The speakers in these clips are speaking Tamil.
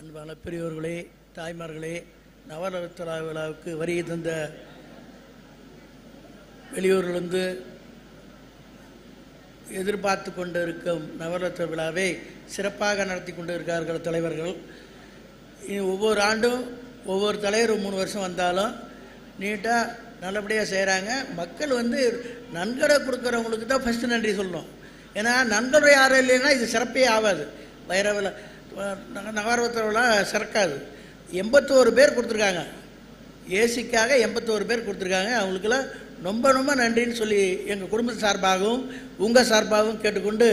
அன்பான பெரியோர்களே தாய்மார்களே நவரத்ன விழாவுக்கு வருகை தந்த வெளியூரிலிருந்து எதிர்பார்த்து கொண்டு இருக்கும் நவரத்ன விழாவை சிறப்பாக நடத்தி கொண்டு இருக்கிறார்கள் தலைவர்கள் ஒவ்வொரு ஆண்டும் ஒவ்வொரு தலைவர் மூணு வருஷம் வந்தாலும் நீட்டாக நல்லபடியாக செய்கிறாங்க மக்கள் வந்து நன்கொடை கொடுக்குறவங்களுக்கு தான் ஃபஸ்ட்டு நன்றி சொல்லணும். ஏன்னா நன்கொடை யாரும் இல்லைன்னா இது சிறப்பே ஆகாது. வைர நகர்வத்தவெல்லாம் விழா சிறக்காது. எண்பத்தோரு பேர் கொடுத்துருக்காங்க. ஏசிக்காக எண்பத்தோரு பேர் கொடுத்துருக்காங்க. அவங்களுக்கெல்லாம் ரொம்ப ரொம்ப நன்றின்னு சொல்லி எங்கள் குடும்ப சார்பாகவும் உங்கள் சார்பாகவும் கேட்டுக்கொண்டு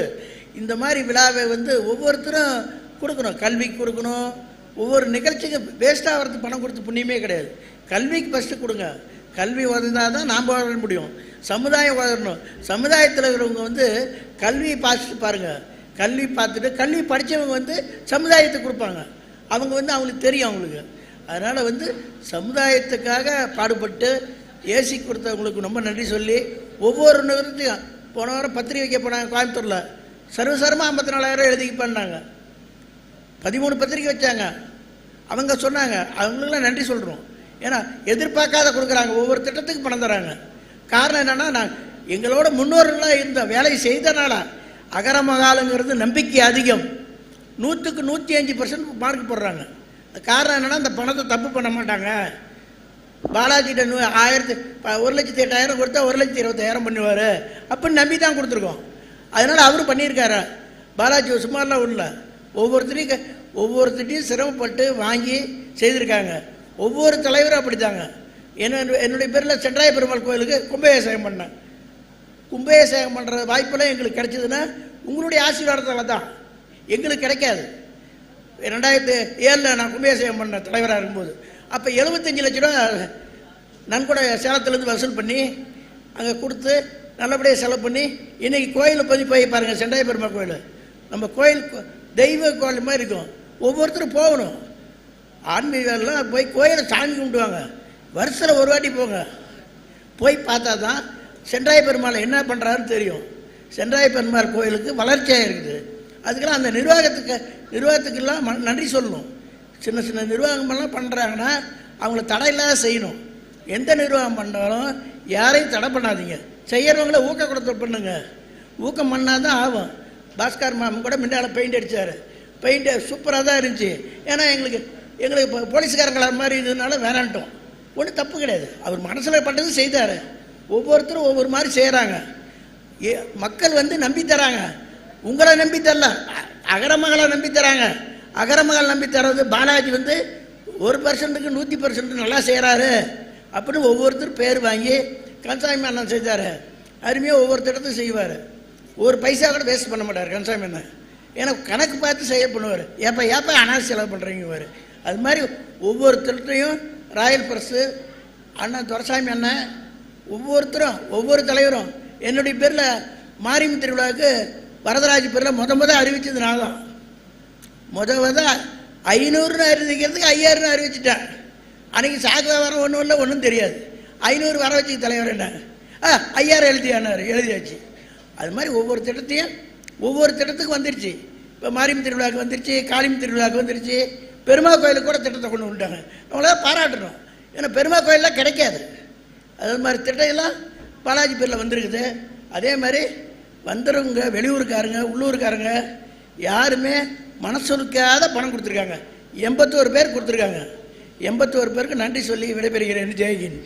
இந்த மாதிரி விழாவை வந்து ஒவ்வொருத்தரும் கொடுக்கணும். கல்விக்கு கொடுக்கணும். ஒவ்வொரு நிகழ்ச்சிக்கும் வேஸ்ட் ஆகிறது பணம் கொடுத்து புண்ணியமே கிடையாது. கல்விக்கு ஃபஸ்ட்டு கொடுங்க. கல்வி வளர்ந்தால் தான் நாம் வளர முடியும். சமுதாயம் வளரணும். சமுதாயத்தில் இருக்கிறவங்க வந்து கல்வியை பார்த்துட்டு பாருங்கள் கல்வி பார்த்துட்டு கல்வி படித்தவங்க வந்து சமுதாயத்துக்கு கொடுப்பாங்க. அவங்க வந்து அவங்களுக்கு தெரியும் அவங்களுக்கு. அதனால் வந்து சமுதாயத்துக்காக பாடுபட்டு ஏசி கொடுத்தவங்களுக்கு ரொம்ப நன்றி சொல்லி ஒவ்வொரு நிறுத்தையும் போன வாரம் பத்திரிகை வைக்க போனாங்க கோயம்புத்தூரில். சர்வசரமாக ஐம்பத்தி நாலாயிரம் எழுதி பண்ணாங்க பதிமூணு பத்திரிக்கை வச்சாங்க. அவங்க சொன்னாங்க அவங்களுக்கெல்லாம் நன்றி சொல்கிறோம் ஏன்னா எதிர்பார்க்காத கொடுக்குறாங்க. ஒவ்வொரு திட்டத்துக்கு பணம் தராங்க. காரணம் என்னென்னா நான் எங்களோட முன்னோர்களாக இருந்த வேலையை செய்தனால அகரமகாலுங்கிறது நம்பிக்கை அதிகம். நூற்றுக்கு நூற்றி அஞ்சு பர்சன்ட் மார்க் போடுறாங்க. காரணம் என்னென்னா இந்த பணத்தை தப்பு பண்ண மாட்டாங்க. பாலாஜிட்ட நூ ஆயிரத்தி ஒரு லட்சத்தி எட்டாயிரம் கொடுத்தா ஒரு லட்சத்தி இருபத்தாயிரம் பண்ணுவார். அப்படின்னு நம்பி தான் கொடுத்துருக்கோம். அதனால் அவரும் பண்ணியிருக்காரு. பாலாஜி சுமார்லாம் உள்ள ஒவ்வொருத்தரையும் க- ஒவ்வொருத்தரையும் சிரமப்பட்டு வாங்கி செய்திருக்காங்க. ஒவ்வொரு தலைவரும் அப்படித்தாங்க. என்ன என்னுடைய பேரில் சென்றாய பெருமாள் கோயிலுக்கு கும்பாபிஷேகம் பண்ணேன். கும்பாபிஷேகம் பண்ணுற வாய்ப்பெல்லாம் எங்களுக்கு கிடைச்சதுன்னா உங்களுடைய ஆசீர்வாதத்தால் தான். எங்களுக்கு கிடைக்காது. ரெண்டாயிரத்து ஏழில் நான் கும்பாபிஷேகம் பண்ண தலைவராக இருக்கும்போது அப்போ எழுபத்தஞ்சு லட்ச ரூபா நன்கொடை சேலத்துலேருந்து வசூல் பண்ணி அங்கே கொடுத்து நல்லபடியாக செலவு பண்ணி இன்றைக்கி கோயிலில் போய் போய் பாருங்கள் செண்டாய பெருமாள் கோயில். நம்ம கோயில் தெய்வ கோயில் மாதிரி இருக்கும். ஒவ்வொருத்தரும் போகணும். ஆன்மீகம்லாம் போய் கோயிலை சாமி கும்பிடுவாங்க வருஷத்தில் ஒரு வாட்டி போங்க. போய் பார்த்தா தான் சென்றாய பெருமாள் என்ன பண்ணுறாருன்னு தெரியும். சென்றாய பெருமாள் கோயிலுக்கு வளர்ச்சியாக இருக்குது. அதுக்கெல்லாம் அந்த நிர்வாகத்துக்கு நிர்வாகத்துக்கெல்லாம் நன்றி சொல்லணும். சின்ன சின்ன நிர்வாகமெல்லாம் பண்ணுறாங்கன்னா அவங்கள தடையில்லாத செய்யணும். எந்த நிர்வாகம் பண்ணாலும் யாரையும் தடை பண்ணாதீங்க. செய்கிறவங்கள ஊக்க கொடுத்து பண்ணுங்க. ஊக்கம் பண்ணால் தான் ஆகும். பாஸ்கர் மாமன் கூட முன்னால் பெயிண்ட் அடித்தார் பெயிண்ட்டு சூப்பராக தான் இருந்துச்சு. ஏன்னா எங்களுக்கு எங்களுக்கு இப்போ போலீஸ்காரங்கள மாதிரி இருந்ததுனால வேணான்ட்டோம். ஒன்றும் தப்பு கிடையாது. அவர் மனசில் பட்டது செய்தார். ஒவ்வொருத்தரும் ஒவ்வொரு மாதிரி செய்கிறாங்க ஏ மக்கள் வந்து நம்பி தராங்க. உங்களை நம்பி தரல. அ- அகரமகளை நம்பி தராங்க. அகரமகள் நம்பி தர்றது பாலாஜி வந்து ஒரு பர்சன்ட்டுக்கு நூற்றி பர்சன்ட் நல்லா செய்கிறாரு அப்படின்னு ஒவ்வொருத்தரும் பேர் வாங்கி கன்சாமி அண்ணன் செஞ்சார் அருமையாக ஒவ்வொரு திட்டத்தையும் செய்வார். ஒரு பைசா கூட வேஸ்ட் பண்ண மாட்டார் கன்சாமி அண்ணன். ஏன்னா கணக்கு பார்த்து செய்ய பண்ணுவார். ஏப்பா ஏப்பா அனாதை செலவு பண்ணுறீங்க அது மாதிரி ஒவ்வொரு ராயல் பிரஸ்ஸு அண்ணன் துரசாமி அண்ணன் ஒவ்வொருத்தரும் ஒவ்வொரு தலைவரும் என்னுடைய பேரில் மாரியம் திருவிழாவுக்கு வரதராஜ் பேரில் முத முத அறிவிச்சது நான் தான். முத முத ஐநூறுன்னு அறிவிக்கிறதுக்கு ஐயாயிரம்னு அறிவிச்சிட்டேன். அன்றைக்கி சாக்கு வியாபாரம் ஒன்றும் இல்லை ஒன்றும் தெரியாது. ஐநூறு வர வச்சு தலைவர் என்ன? ஆ ஐயாயிரம் எழுதியானார் எழுதியாச்சு. அது மாதிரி ஒவ்வொரு திட்டத்தையும் ஒவ்வொரு திட்டத்துக்கு வந்துருச்சு. இப்போ மாரியம் திருவிழாவுக்கு வந்துருச்சு காளியம் திருவிழாவுக்கு வந்துருச்சு. பெருமா கோயிலுக்கு கூட திட்டத்தை கொண்டு வந்துட்டாங்க. அவங்கள பாராட்டணும். ஏன்னா பெருமா கோயிலெலாம் கிடைக்காது. அது மாதிரி திட்டம் எல்லாம் பாலாஜி பேரில் வந்திருக்குது. அதே மாதிரி வந்துடுறவங்க வெளியூருக்காரங்க உள்ளூருக்காரங்க யாருமே மனசொலுக்காத பணம் கொடுத்துருக்காங்க. எண்பத்தோரு பேர் கொடுத்துருக்காங்க. எண்பத்தோரு பேருக்கு நன்றி சொல்லி விடைபெறுகிறேன். ஜெயகின்